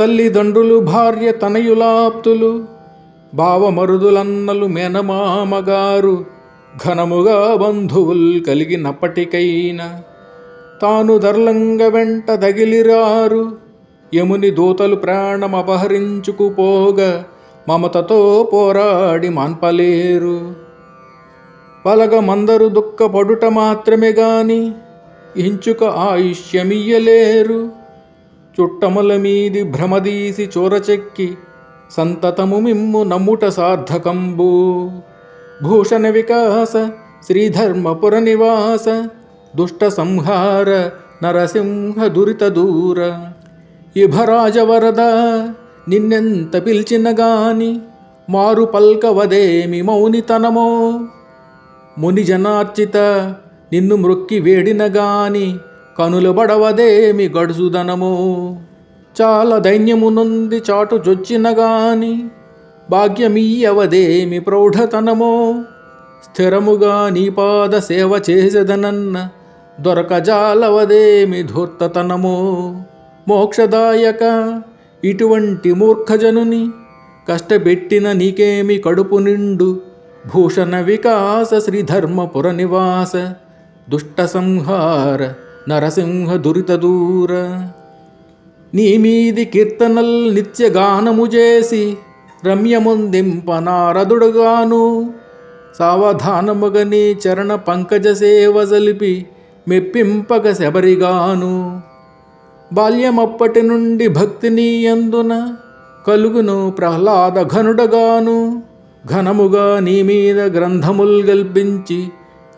తల్లిదండ్రులు భార్య తనయులాప్తులు భావమరుదులన్నలు మేనమామగారు ఘనముగా బంధువుల్ కలిగినప్పటికైనా తాను దర్లంగ వెంట దగిలిరారు యముని దూతలు ప్రాణమపహరించుకుపోగా మమతతో పోరాడి మాన్పలేరు. పలగ మందరు దుఃఖపడుట మాత్రమే గాని ఇంచుక ఆయుష్యమియ్యలేరు. చుట్టముల మీది భ్రమదీసి చోరచెక్కి సంతతము మిమ్ము నమ్ముట సార్థకంబు. భూషణ వికాస శ్రీధర్మపుర నివాస దుష్ట సంహార నరసింహ దురిత దూర. ఇభరాజవరద నిన్నెంత పిలిచిన గాని మారు పల్కవదేమి మౌనితనమో ముని జనార్చిత నిన్ను మృక్కి వేడిన కనులబడవదేమి కనులు బడవదేమి గడుసుదనమో? చాలా దైన్యమునుంది చాటు జొచ్చిన గాని భాగ్యమీయవదేమి ప్రౌఢతనమో? స్థిరముగా నీపాద సేవ చేసెదనన్న దొరకజాలవదేమి ధూర్తతనమో? మోక్షదాయక ఇటువంటి మూర్ఖజనుని కష్టపెట్టిన నీకేమి కడుపు నిండు? భూషణ వికాస శ్రీధర్మపుర నివాస దుష్ట సంహార నరసింహ దురిత దూర. నీ కీర్తనల్ నిత్య గానము చేసి రమ్యముందింప నారదుడుగాను. సావధానముగని చరణ పంకజ సేవ జలిపి మెప్పింపక శబరిగాను. బాల్యమప్పటి నుండి భక్తిని అందున కలుగును ప్రహ్లాద ఘనుడగాను. ఘనముగా నీ మీద గ్రంథముల్ గల్పించి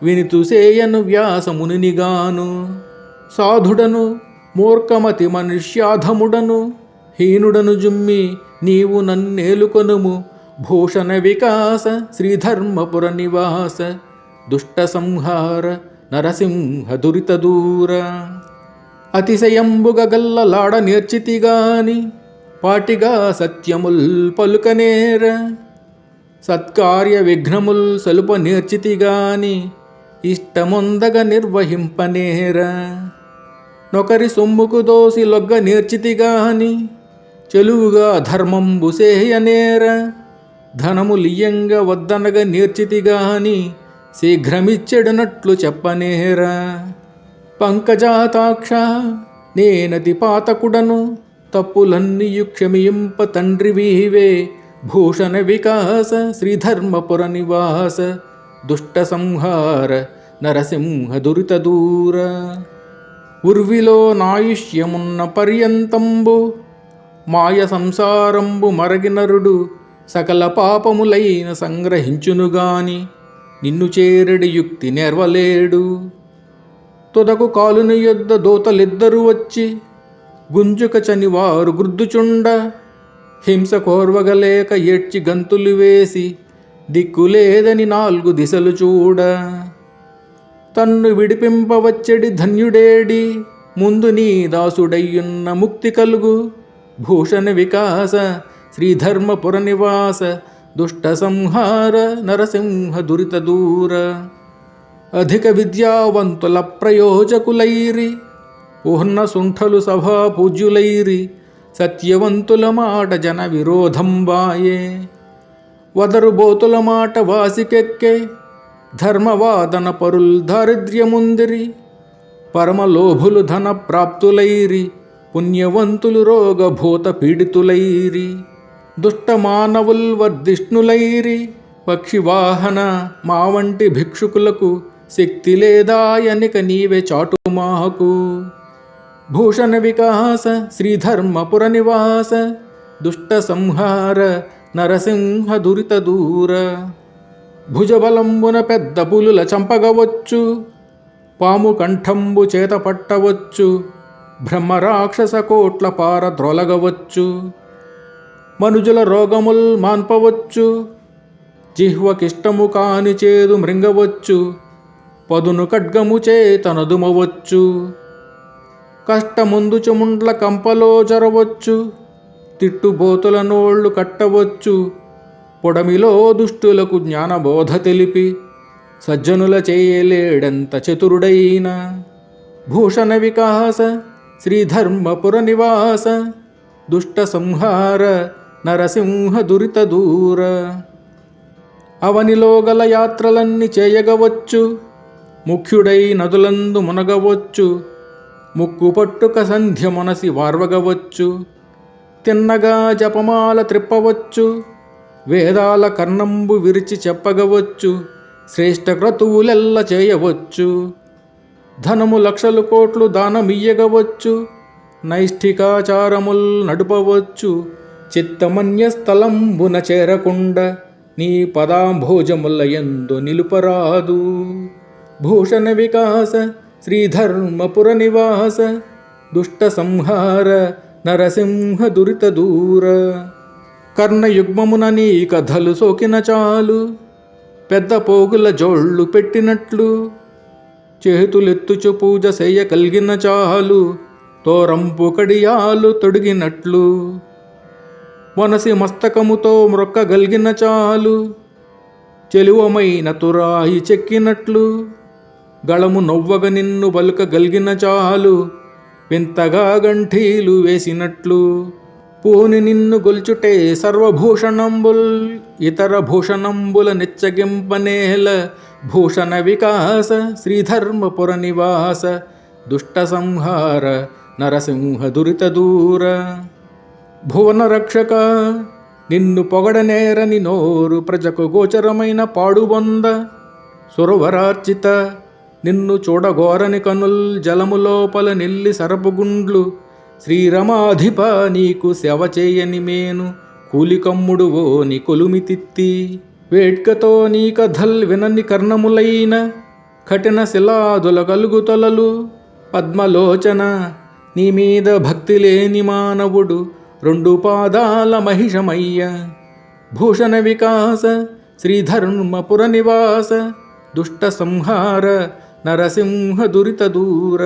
వినితుసేయను వ్యాసమునిగాను సాధుడను మూర్ఖమతి మనుష్యాధముడను హీనుడను జుమ్మి నీవు నన్నేలుకొనుము. భూషణ వికాస శ్రీధర్మపుర నివాస దుష్ట సంహార నరసింహ దురిత దూర. అతిశయంబుగ గల్లలాడ నేర్చితిగాని పాటిగా సత్యముల్ పలుకనేర సత్కార్య విఘ్నముల్ సలుప నేర్చితిగాని ఇష్టముందగ నిర్వహింపనేర నొకరి సొమ్ముకు దోసి లొగ్గ నేర్చితిగాని చెలువుగా ధర్మంబు సేయనేర ధనములియ్యంగా వద్దనగ నేర్చితిగాని శీఘ్రమిచ్చెడనట్లు చెప్పనేరా. పంకజాతాక్ష నేనతి పాతకుడను తప్పులన్నీయు క్షమింప తండ్రి వీవే భూషణ వికాస శ్రీధర్మపుర నివాస దుష్ట సంహార నరసింహ దురిత దూర. ఉర్విలో నాయుష్యమున్న పర్యంతంబు మాయ సంసారంబు మరగినరుడు సకల పాపములైన సంగ్రహించునుగాని నిన్ను చేరడి యుక్తి నెర్వలేడు. తుదకు కాలుని యొద్ద దోతలిద్దరూ వచ్చి గుంజుక చనివారు గుర్దుచుండ హింస కోర్వగలేక ఏడ్చి గంతులు వేసి దిక్కులేదని నాలుగు దిశలు చూడ. తన్ను విడిపింపవచ్చడి ధన్యుడేడి. ముందు నీ దాసుడయ్యున్న ముక్తి కలుగు. భూషణ వికాస శ్రీధర్మపుర నివాస దుష్ట సంహార నరసింహ దురిత దూర. అధిక విద్యావంతుల ప్రయోజకులైరి. ఉహ్న సుంఠలు సభా పూజ్యులైరి. సత్యవంతుల మాట జన విరోధం వాయే. వదరు బోతుల మాట వాసికెక్కే. ధర్మవాదన పరుల్ దారిద్ర్యముందిరి పరమలోభులు ధన ప్రాప్తులైరి పుణ్యవంతులు రోగభూత పీడితులైరి దుష్టమానవుల్ వర్ధిష్ణులైరి పక్షివాహన మా వంటి భిక్షుకులకు శక్తి లేదాయనిక నీవే చాటుమాహకు భూషణ వికాస శ్రీధర్మపుర నివాస దుష్ట సంహార నరసింహ దురిత దూర. భుజబలంబున పెద్ద పులుల చంపగవచ్చు పాము కంఠంబు చేత పట్టవచ్చు బ్రహ్మరాక్షస కోట్ల పార ద్రొలగవచ్చు మనుజుల రోగముల్ మాన్పవచ్చు జిహ్వకిష్టము కాని చేదు మృంగవచ్చు పదును ఖడ్గము చేతనదుమవచ్చు కష్టముందు చెముండ్ల కంపలో జరవచ్చు తిట్టుబోతుల నోళ్ళు కట్టవచ్చు పొడమిలో దుష్టులకు జ్ఞానబోధ తెలిపి సజ్జనుల చేయలేడంత చతురుడైన భూషణ వికాస శ్రీధర్మపుర నివాస దుష్ట సంహార నరసింహ దురిత దూర. అవనిలో గల యాత్రలన్నీ చేయగవచ్చు ముఖ్యుడై నదులందు మునగవచ్చు ముక్కు పట్టుక సంధ్య మనసి వార్వగవచ్చు తిన్నగా జపమాల త్రిప్పవచ్చు వేదాల కర్ణంబు విరిచి చెప్పగవచ్చు శ్రేష్ట క్రతువులెల్ల చేయవచ్చు. ధనము లక్షలు కోట్లు దానమియ్యగవచ్చు నైష్ఠికాచారముల్ నడుపవచ్చు. చిత్తమన్య స్థలంబున చేరకుండ నీ పదాంభోజముల ఎందు నిలుపరాదు. భూషణ వికాస శ్రీధర్మపుర నివాస దుష్ట సంహార నరసింహ దురిత దూర. కర్ణయుగ్మమున నీ కథలు సోకిన చాలు. పెద్ద పోగుల జోళ్ళు పెట్టినట్లు చేతులెత్తుచు పూజ చేయ కలిగిన చాలు. తోరంపు కడియాలు తొడిగినట్లు వనసి మస్తకముతో మ్రొక్కగలిగిన చాలు. చెలువమైన తురాయి చెక్కినట్లు గళము నవ్వగ నిన్ను బలుకగలిగిన చాలు. వింతగా గంఠీలు వేసినట్లు పోని నిన్ను గొల్చుటే సర్వభూషణంబుల్ ఇతర భూషణంబుల నిచ్చగింపనేల భూషణ వికాస శ్రీధర్మపుర నివాస దుష్ట సంహార నరసింహ దురిత దూర. భువన రక్షక నిన్ను పొగడనేరని నోరు ప్రజకు గోచరమైన పాడుబొంద. సురవరార్చిత నిన్ను చూడగోరని కనుల్ జలము లోపల నిల్లి సరపుగుండ్లు శ్రీరమాధిప నీకు సేవ చేయని మేను కూలికమ్ముడు ఓ ని కొలుమితిత్తి వేడ్కతో నీ కథల్ వినని కర్ణములైన కఠిన శిలాదుల కలుగుతొలలు. పద్మలోచన నీ మీద భక్తి లేని మానవుడు రెండు పాదాల మహిషమయ్య. భూషణ వికాస శ్రీధర్మపుర నివాస దుష్ట సంహార నరసింహ దురిత దూర.